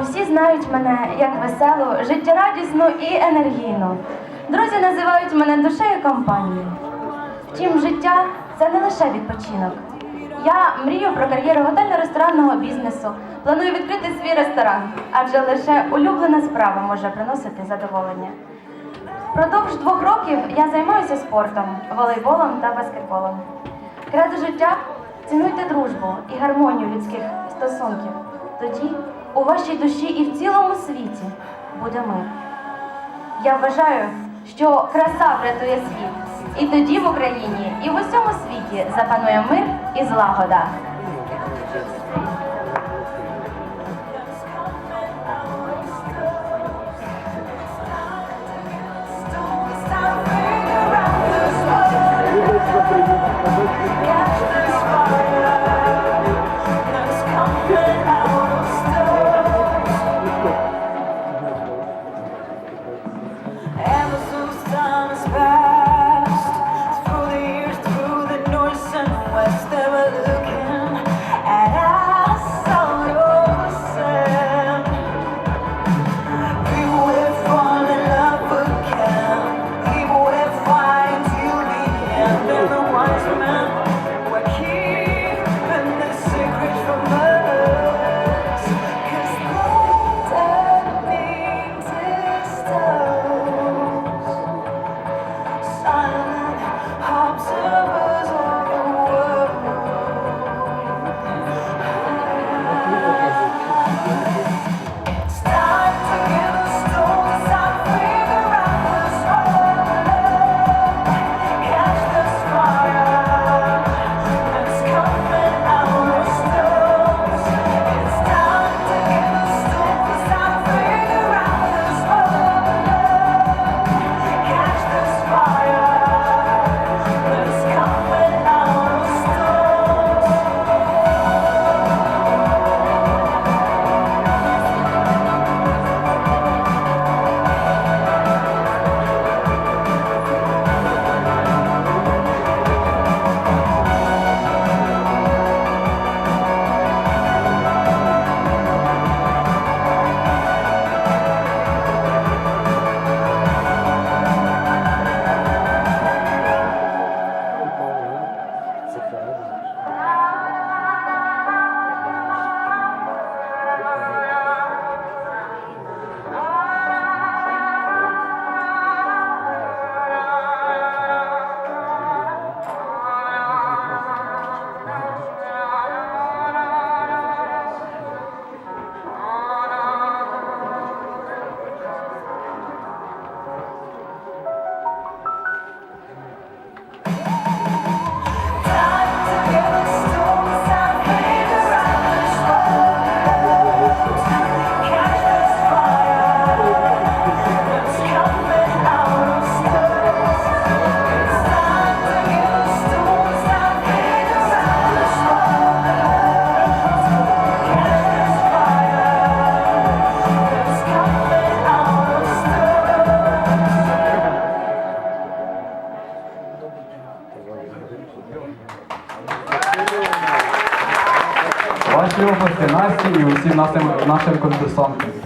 Усі знають мене як веселу, життєрадісну і енергійну. Друзі називають мене душею компанії. Втім, життя це не лише відпочинок. Я мрію про кар'єру готельно-ресторанного бізнесу. Планую відкрити свій ресторан, адже лише улюблена справа може приносити задоволення. Впродовж двох років я займаюся спортом, волейболом та баскетболом. Кредо життя цінуйте дружбу і гармонію людських стосунків. Тоді у вашій душі і в цілому світі буде мир. Я вважаю, що краса врятує світ. І тоді в Україні, і в усьому світі запанує мир і злагода. Yeah. Ваші області Насті і усім нашим, нашим конкурсантам.